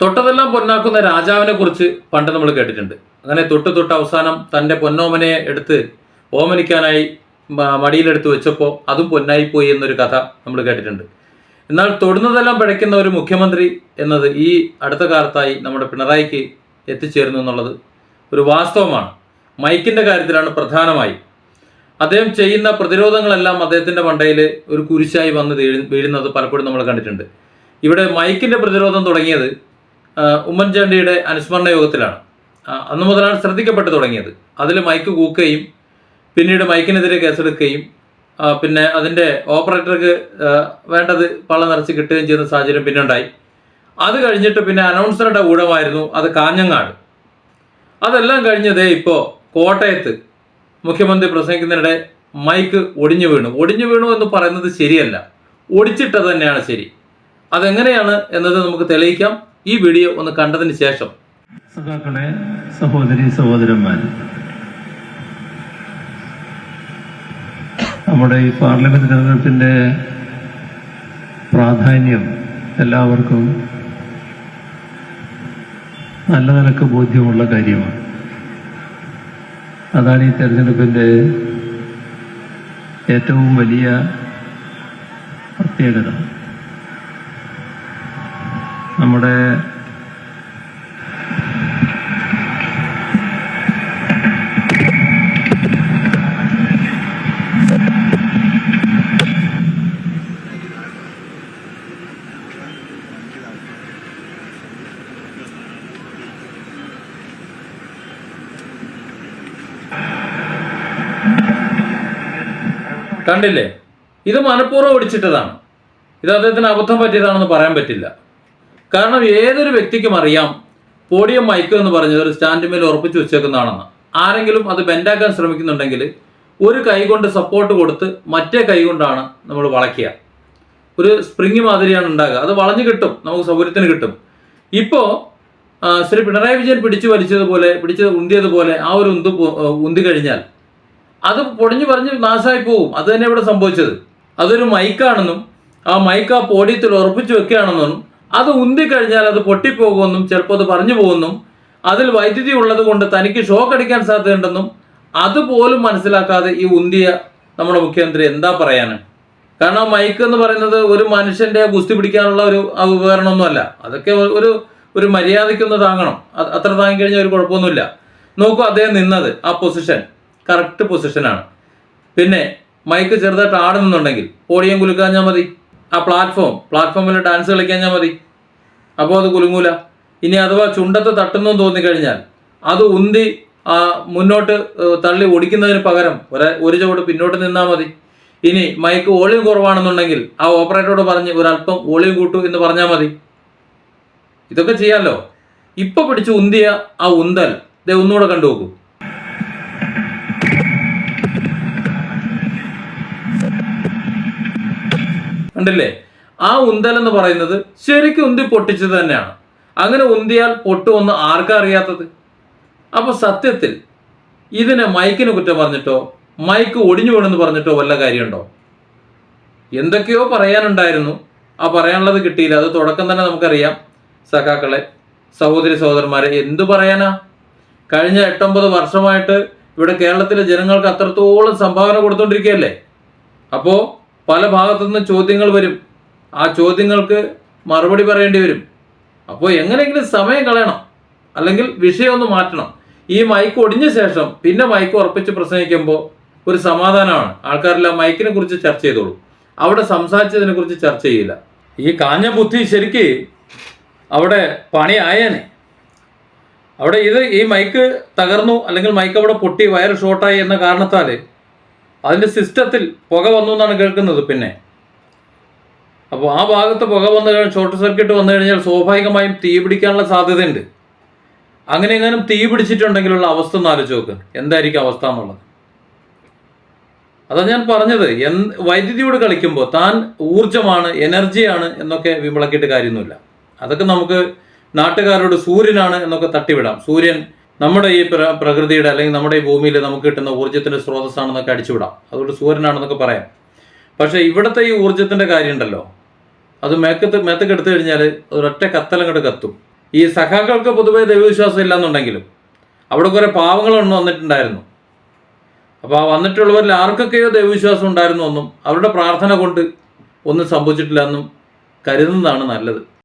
തൊട്ടതെല്ലാം പൊന്നാക്കുന്ന രാജാവിനെ കുറിച്ച് പണ്ട് നമ്മൾ കേട്ടിട്ടുണ്ട്. അങ്ങനെ തൊട്ട് തൊട്ട് അവസാനം തന്റെ പൊന്നോമനെ എടുത്ത് ഓമനിക്കാനായി മടിയിലെടുത്ത് വെച്ചപ്പോൾ അതും പൊന്നായിപ്പോയി എന്നൊരു കഥ നമ്മൾ കേട്ടിട്ടുണ്ട്. എന്നാൽ തൊടുന്നതെല്ലാം പിഴയ്ക്കുന്ന ഒരു മുഖ്യമന്ത്രി എന്നത് ഈ അടുത്ത കാലത്തായി നമ്മുടെ പിണറായിക്ക് എത്തിച്ചേരുന്നു എന്നുള്ളത് ഒരു വാസ്തവമാണ്. മൈക്കിന്റെ കാര്യത്തിലാണ് പ്രധാനമായി. അദ്ദേഹം ചെയ്യുന്ന പ്രതിരോധങ്ങളെല്ലാം അദ്ദേഹത്തിന്റെ മണ്ടയിൽ ഒരു കുരിശായി വന്ന് വീഴുന്നത് പലപ്പോഴും നമ്മൾ കണ്ടിട്ടുണ്ട്. ഇവിടെ മൈക്കിന്റെ പ്രതിരോധം തുടങ്ങിയത് ഉമ്മൻചാണ്ടിയുടെ അനുസ്മരണ യോഗത്തിലാണ്. അന്നു മുതലാണ് ശ്രദ്ധിക്കപ്പെട്ടു തുടങ്ങിയത്. അതിൽ മൈക്ക് കൂക്കുകയും പിന്നീട് മൈക്കിനെതിരെ കേസെടുക്കുകയും പിന്നെ അതിന്റെ ഓപ്പറേറ്റർക്ക് വേണ്ടത് പള്ള നിറച്ച് കിട്ടുകയും ചെയ്യുന്ന സാഹചര്യം പിന്നെ ഉണ്ടായി അത് കഴിഞ്ഞിട്ട് പിന്നെ അനൗൺസറുടെ ഊഴമായിരുന്നു അത് കാഞ്ഞങ്ങാട്. അതെല്ലാം കഴിഞ്ഞതേ ഇപ്പോൾ കോട്ടയത്ത് മുഖ്യമന്ത്രി പ്രസംഗിക്കുന്നതിനിടെ മൈക്ക് ഒടിഞ്ഞു വീണു. ഒടിഞ്ഞു വീണു എന്ന് പറയുന്നത് ശരിയല്ല. ഒടിച്ചിട്ടത് തന്നെയാണ് ശരി. അതെങ്ങനെയാണ് എന്നത് നമുക്ക് തെളിയിക്കാം. ഈ വീഡിയോ ഒന്ന് കണ്ടതിന് ശേഷം. സഖാക്കളെ സഹോദരി സഹോദരന്മാർ നമ്മുടെ ഈ പാർലമെന്റ് തെരഞ്ഞെടുപ്പിന്റെ പ്രാധാന്യം എല്ലാവർക്കും നല്ല നിലയ്ക്ക് ബോധ്യമുള്ള കാര്യമാണ്. അതാണ് ഈ തെരഞ്ഞെടുപ്പിന്റെ ഏറ്റവും വലിയ പ്രത്യേകത. നമ്മുടെ കണ്ടില്ലേ? ഇത് മനഃപൂർവം ഒടിച്ചിട്ടതാണ്. ഇത് അദ്ദേഹത്തിന് അബദ്ധം പറ്റിയതാണെന്ന് പറയാൻ പറ്റില്ല. കാരണം ഏതൊരു വ്യക്തിക്കും അറിയാം പോഡിയം മൈക്ക് എന്ന് പറഞ്ഞത് ഒരു സ്റ്റാൻഡ് മേൽ ഉറപ്പിച്ചു വെച്ചേക്കുന്നതാണെന്ന്. ആരെങ്കിലും അത് ബെൻഡാക്കാൻ ശ്രമിക്കുന്നുണ്ടെങ്കിൽ ഒരു കൈ കൊണ്ട് സപ്പോർട്ട് കൊടുത്ത് മറ്റേ കൈ കൊണ്ടാണ് നമ്മൾ വളയ്ക്കുക. ഒരു സ്പ്രിങ് മാതിരിയാണ് ഉണ്ടാകുക. അത് വളഞ്ഞു കിട്ടും. നമുക്ക് സൗകര്യത്തിന് കിട്ടും. ഇപ്പോൾ ശ്രീ പിണറായി വിജയൻ പിടിച്ചു വലിച്ചതുപോലെ പിടിച്ച് ഉന്തിയതുപോലെ ആ ഒരു ഉന്തു ഉന്തി കഴിഞ്ഞാൽ അത് പൊടിഞ്ഞു പറഞ്ഞ് നാശമായി പോവും. അത് തന്നെ ഇവിടെ സംഭവിച്ചത്. അതൊരു മൈക്കാണെന്നും ആ മൈക്ക് ആ പോഡിയത്തിൽ ഉറപ്പിച്ചു വെക്കുകയാണെന്നും അത് ഉന്തി കഴിഞ്ഞാൽ അത് പൊട്ടിപ്പോകുമെന്നും ചിലപ്പോൾ അത് പറഞ്ഞു പോകുമെന്നും അതിൽ വൈദ്യുതി ഉള്ളത് കൊണ്ട് തനിക്ക് ഷോക്ക് അടിക്കാൻ സാധ്യതയുണ്ടെന്നും അതുപോലും മനസ്സിലാക്കാതെ ഈ ഉന്തിയ നമ്മുടെ മുഖ്യമന്ത്രി എന്താ പറയാന്? കാരണം മൈക്ക് എന്ന് പറയുന്നത് ഒരു മനുഷ്യന്റെ ഗുസ്തി പിടിക്കാനുള്ള ഒരു ഉപകരണമൊന്നുമല്ല. അതൊക്കെ ഒരു- ഒരു മര്യാദയ്ക്കൊന്ന് താങ്ങണം. അത്ര താങ്ങി കഴിഞ്ഞാൽ ഒരു കുഴപ്പമൊന്നുമില്ല. നോക്കൂ അദ്ദേഹം നിന്നത് ആ പൊസിഷൻ കറക്റ്റ് പൊസിഷനാണ് പിന്നെ മൈക്ക് ചെറുതായിട്ട് ആടുന്നുണ്ടെങ്കിൽ പോഡിയം കുലുക്കാഞ്ഞാൽ മതി. ആ പ്ലാറ്റ്ഫോം പ്ലാറ്റ്ഫോമിൽ ഡാൻസ് കളിക്കാൻ ഞാൻ മതി. അപ്പോൾ അത് കുലുങ്ങൂല. ഇനി അഥവാ ചുണ്ടത്ത് തട്ടുന്നു തോന്നിക്കഴിഞ്ഞാൽ അത് ഉന്തി ആ മുന്നോട്ട് തള്ളി ഓടിക്കുന്നതിന് പകരം ഒരു ഒരു ചുവട് പിന്നോട്ട് നിന്നാൽ മതി. ഇനി മൈക്ക് വോളിയം കുറവാണെന്നുണ്ടെങ്കിൽ ആ ഓപ്പറേറ്ററോട് പറഞ്ഞ് ഒരല്പം വോളിയം കൂട്ടു എന്ന് പറഞ്ഞാൽ മതി. ഇതൊക്കെ ചെയ്യാമല്ലോ ഇപ്പൊ പിടിച്ച് ഉന്തിയ ആ ഉന്തൽ ദേ ഒന്നുകൂടെ കണ്ടു നോക്കൂ കണ്ടില്ലേ ആ ഉന്തൽ എന്ന് പറയുന്നത് ശരിക്കും ഉന്തി പൊട്ടിച്ചത് തന്നെയാണ്. അങ്ങനെ ഉന്തിയാൽ പൊട്ടുമെന്ന് ആർക്കാ അറിയാത്തത്? അപ്പൊ സത്യത്തിൽ ഇതിനെ മൈക്കിന് കുറ്റം പറഞ്ഞിട്ടോ മൈക്ക് ഒടിഞ്ഞു വീണെന്ന് പറഞ്ഞിട്ടോ വല്ല കാര്യമുണ്ടോ? എന്തൊക്കെയോ പറയാനുണ്ടായിരുന്നു. ആ പറയാനുള്ളത് കിട്ടിയില്ല. അത് തുടക്കം തന്നെ നമുക്കറിയാം. സഖാക്കളെ സഹോദരി സഹോദരന്മാരെ എന്തു പറയാനാ? കഴിഞ്ഞ എട്ടൊമ്പത് വർഷമായിട്ട് ഇവിടെ കേരളത്തിലെ ജനങ്ങൾക്ക് അത്രത്തോളം സംഭാവന കൊടുത്തോണ്ടിരിക്കുകയല്ലേ? അപ്പോൾ പല ഭാഗത്തുനിന്ന് ചോദ്യങ്ങൾ വരും. ആ ചോദ്യങ്ങൾക്ക് മറുപടി പറയേണ്ടി വരും. അപ്പോൾ എങ്ങനെയെങ്കിലും സമയം കളയണം. അല്ലെങ്കിൽ വിഷയം ഒന്ന് മാറ്റണം. ഈ മൈക്ക് ഒടിഞ്ഞ ശേഷം പിന്നെ മൈക്ക് ഉറപ്പിച്ച് പ്രസംഗിക്കുമ്പോൾ ഒരു സമാധാനമാണ്. ആൾക്കാരെല്ലാം മൈക്കിനെ കുറിച്ച് ചർച്ച ചെയ്തോളൂ. അവിടെ സംസാരിച്ചതിനെ കുറിച്ച് ചർച്ച ചെയ്യില്ല. ഈ കാഞ്ഞ ബുദ്ധി ശരിക്ക് അവിടെ പണിയായേനെ അവിടെ ഇത് ഈ മൈക്ക് തകർന്നു അല്ലെങ്കിൽ മൈക്ക് അവിടെ പൊട്ടി വയർ ഷോർട്ടായി എന്ന കാരണത്താൽ അതിന്റെ സിസ്റ്റത്തിൽ പുക വന്നു എന്നാണ് കേൾക്കുന്നത് പിന്നെ. അപ്പോൾ ആ ഭാഗത്ത് പുക വന്നു കഴിഞ്ഞാൽ ഷോർട്ട് സർക്യൂട്ട് വന്നു കഴിഞ്ഞാൽ സ്വാഭാവികമായും തീ പിടിക്കാനുള്ള സാധ്യതയുണ്ട്. അങ്ങനെ എങ്ങാനും തീ പിടിച്ചിട്ടുണ്ടെങ്കിലുള്ള അവസ്ഥ ഒന്ന് ആലോചിച്ച് നോക്ക്. എന്തായിരിക്കും അവസ്ഥ എന്നുള്ളത്? അതാണ് ഞാൻ പറഞ്ഞത്. എൻ വൈദ്യുതിയോട് കളിക്കുമ്പോൾ താൻ ഊർജമാണ് എനർജിയാണ് എന്നൊക്കെ വിമളക്കിയിട്ട് കാര്യമൊന്നുമില്ല. അതൊക്കെ നമുക്ക് നാട്ടുകാരോട് സൂര്യനാണ് എന്നൊക്കെ തട്ടിവിടാം. സൂര്യൻ നമ്മുടെ ഈ പ്രകൃതിയുടെ അല്ലെങ്കിൽ നമ്മുടെ ഈ ഭൂമിയിൽ നമുക്ക് കിട്ടുന്ന ഊർജത്തിന്റെ സ്രോതസ്സാണെന്നൊക്കെ അടിച്ചുവിടാം. അതുകൊണ്ട് സൂര്യനാണെന്നൊക്കെ പറയാം. പക്ഷേ ഇവിടുത്തെ ഈ ഊർജത്തിന്റെ കാര്യമുണ്ടല്ലോ. അത് മേക്കത്ത് മേത്തൊക്കെ എടുത്തു കഴിഞ്ഞാൽ ഒരൊറ്റ കത്തലങ്ങട് കത്തും. ഈ സഖാക്കൾക്ക് പൊതുവേ ദൈവവിശ്വാസം ഇല്ലാന്നുണ്ടെങ്കിലും അവിടെ കുറേ പാവങ്ങളൊന്നും വന്നിട്ടുണ്ടായിരുന്നു. അപ്പോൾ ആ വന്നിട്ടുള്ളവരിൽ ആർക്കൊക്കെയോ ദൈവവിശ്വാസം ഉണ്ടായിരുന്നു ഒന്നും അവരുടെ പ്രാർത്ഥന കൊണ്ട് ഒന്നും സംഭവിച്ചിട്ടില്ല എന്നും കരുതുന്നതാണ് നല്ലത്.